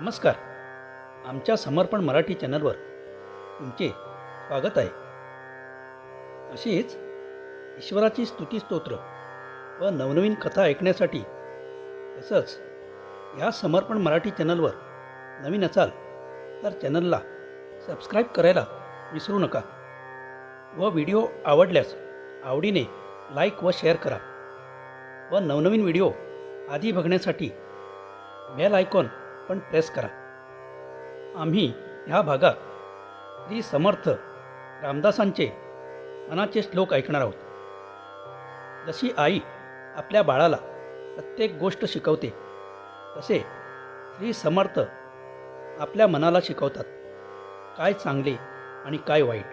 नमस्कार. आमच्या समर्पण मराठी चॅनलवर तुमचे स्वागत आहे. अशीच ईश्वराची स्तुती स्तोत्र व नवनवीन कथा ऐकण्यासाठी तसंच या समर्पण मराठी चॅनलवर नवीन असाल तर चॅनलला सबस्क्राईब करायला विसरू नका व व्हिडिओ आवडल्यास आवडीने लाईक व शेअर करा व नवनवीन व्हिडिओ आधी बघण्यासाठी बेल आयकॉन पण प्रेस करा. आम्ही ह्या भागात श्री समर्थ रामदासांचे मनाचे श्लोक ऐकणार आहोत. जशी आई आपल्या बाळाला प्रत्येक गोष्ट शिकवते तसे श्री समर्थ आपल्या मनाला शिकवतात. काय चांगले आणि काय वाईट.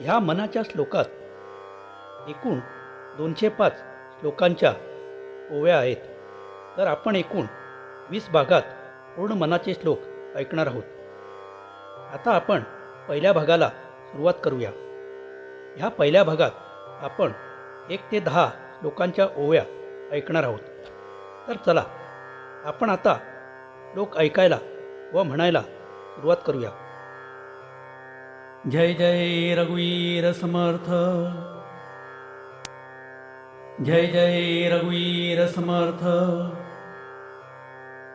ह्या मनाच्या श्लोकात एकूण दोनशे पाच श्लोकांच्या ओव्या आहेत. तर आपण एकूण वीस भागात पूर्ण मनाचे श्लोक ऐकणार आहोत. आता आपण पहिल्या भागाला सुरुवात करूया. ह्या पहिल्या भागात आपण एक ते दहा श्लोकांच्या ओव्या ऐकणार आहोत. तर चला आपण आता लोक ऐकायला व म्हणायला सुरुवात करूया. जय जय रघुवीर समर्थ. जय जय रघुवीर समर्थ.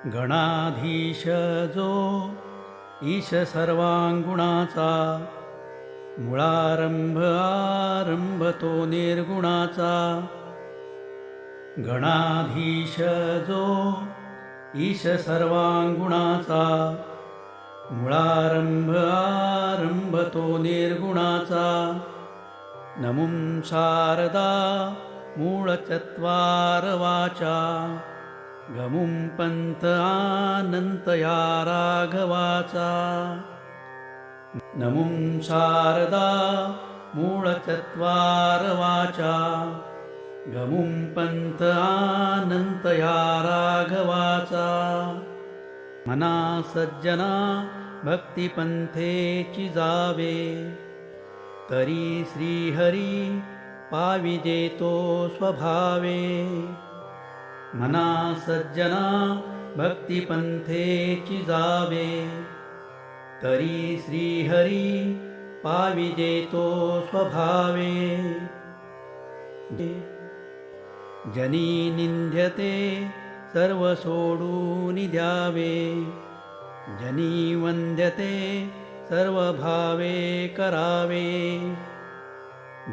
गणाधीश जो ईश सर्वांगुणाचा मुळारंभ आरंभ तो निर्गुणाचा. गणाधीश जो ईश सर्वांगुणाचा मुळारंभ आरंभ तो निर्गुणाचा. नमुं शारदा मूळचत्वार वाचा. गमुं पन्तानन्तया राघवाचा। नमुं शारदा मूढचत्वारवाचा। गमुं पन्तानन्तया राघवाचा। मना सज्जना भक्तिपन्थे चिजावे। तरी श्रीहरि पाविजेतो स्वभावे। मना सज्जना भक्तिपन्थे चिजावे। तर्हि श्रीहरि पाविजेतो स्वभावे। जनी निन्द्यते सर्वसोडूनिध्यावे जनी वन्द्यते सर्वभावे करावे।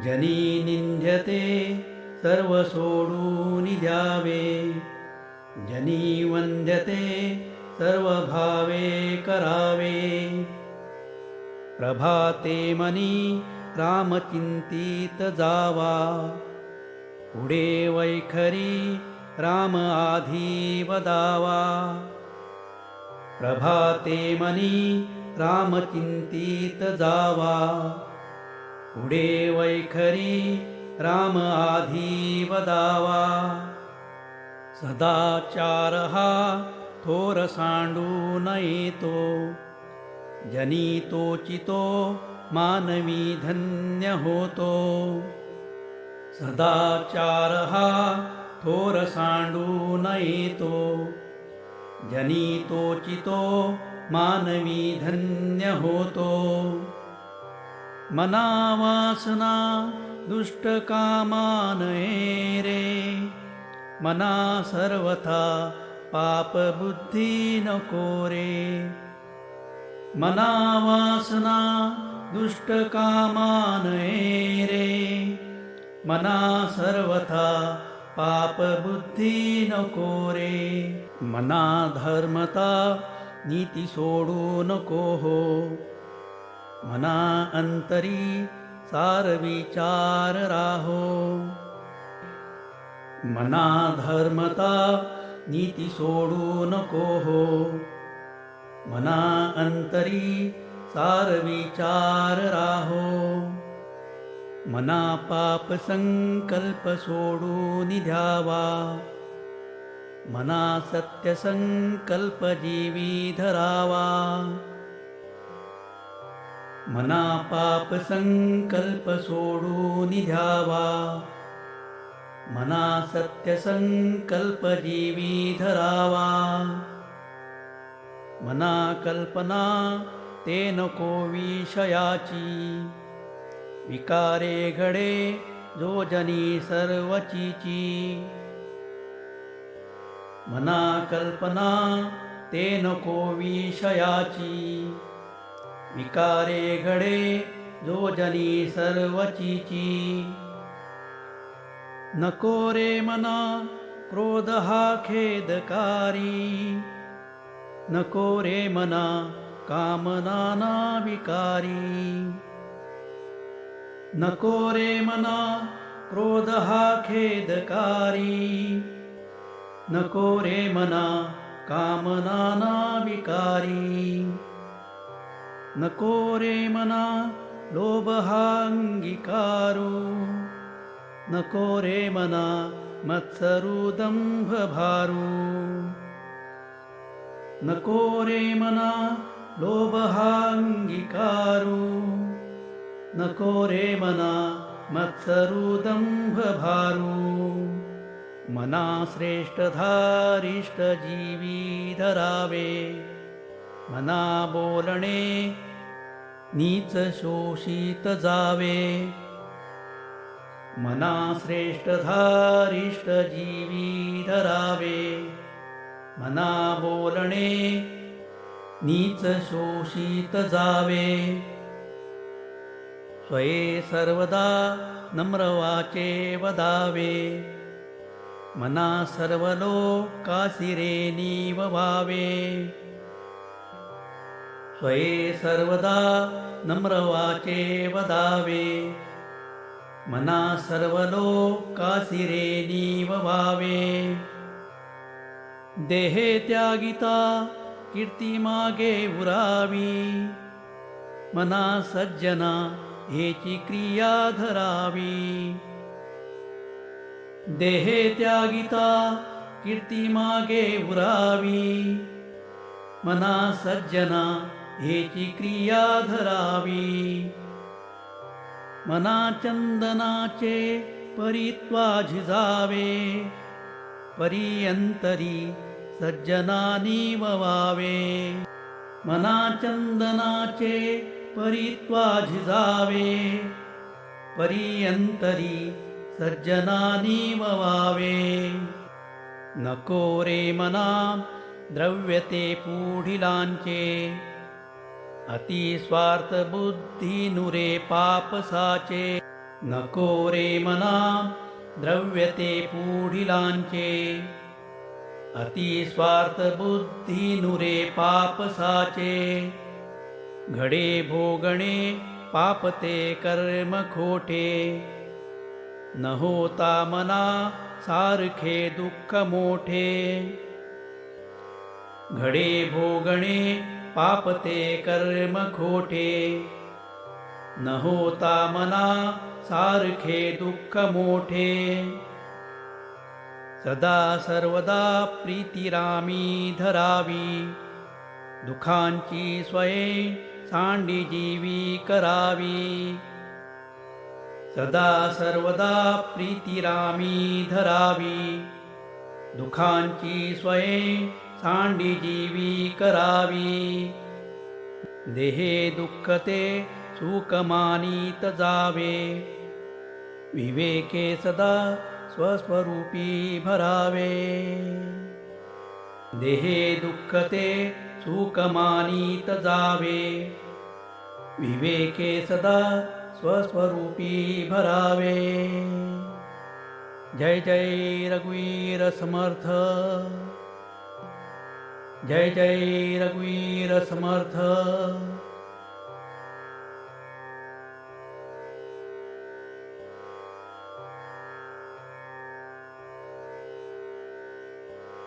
जनी निन्द्यते सर्व सोडून द्यावे. जनी वंद्यते सर्व भावे करावे. प्रभाते मनी रामचिंतित जावा. पुढे वैखरी राम आधी वदावा प्रभाते मनी रामचिंतित जावा. पुढे वैखरी राम आधी वदावा सदाचार हा थोर सांडू नयेतो जनी तोचितो मानवी धन्य होतो। सदाचार हा थोर सांडू नयेतो जनी तोचितो मानवी धन्य होतो। मनावासना दुष्टकामानये रे मना सर्वथा पाप बुद्धी नको रे मनावासना दुष्ट कामानये रे मना सर्वथा पाप बुद्धी नको रे मना धर्मता नीती सोडू नको हो मना अंतरी सार विचार राहो मना धर्मता नीती सोडू नको हो। मना अंतरी सार विचार राहो मना पाप संकल्प सोडून द्यावा मना सत्य संकल्प जीवी धरावा मना पाप संकल्प सोडून ध्यावा मना सत्य संकल्प जीवी धरावा मना कल्पना ते नको विषयाची। विकारे घडे जो जनी सर्वचीची। मना कल्पना ते नको विषयाची। विकारे घडे जो जनी सर्वचीची. नको रे मना क्रोध हा खेदकारी. नको रे मना कामनाना विकारी. नको रे मना क्रोध हा खेदकारी. नको रे मना कामनाना विकारी. न कोरे मना रेदं न कोरे मना मत्सरुदम्भभारो। न कोरे मना लोभहाङ्गिकारो। न कोरे मना मत्सरुदम्भभारो। मना श्रेष्ठधारिष्टजीवी धरावे मना बोलणे नीच शोषित जावे. मना श्रेष्ठ धारिष्ट जीवी धरावे. मना बोलणे नीच शोषित जावे. स्वये सर्वदा नम्रवाचे वदावे. मना सर्व लोकासिरे त्वये स्वये सर्वदा नम्रवाचे वदावे। मना सर्व लोकासिरे नीववावे देहे त्यागिता कीर्ती मागे उरावी। मना सज्जना हेची क्रिया धरावी। देहे त्यागिता कीर्ती मागे उरावी। मना सज्जना हेची क्रिया धरावी। मना चंदनाचे परित्वा झिजावे। परियंतरी सज्जनानी ववावे मना चंदनाचे परित्वा झिजावे। परियंतरी सज्जनानी ववावे नको रे मना द्रव्यते पुढिलांचे अतिस्वार्थ बुद्धी नुरे पापसाचे नको रे मना द्रव्यते पुढिलांचे अतिस्वार्थ बुद्धी नुरे पापसाचे घडे भोगणे पापते कर्म खोटे। न होता मना सारखे दुःख मोठे। घडे भोगणे पापते कर्म खोटे। न होता मना सारखे दुःख मोठे। सदा सर्वदा प्रीतिरामी धरावी। दुखांची स्वये सांडी जीवी करावी। सदा सर्वदा प्रीतिरामी धरावी। दुखांची स्वये सांडी जीवी करावी. देहे दुःखते सुखमानीत जावे. विवेके सदा स्वस्वरूपी भरावे. देहे दुःखते सुखमानीत जावे. विवेके सदा स्वस्वरूपी भरावे. जय जय रघुवीर समर्थ. जय जय रघुवीर समर्थ।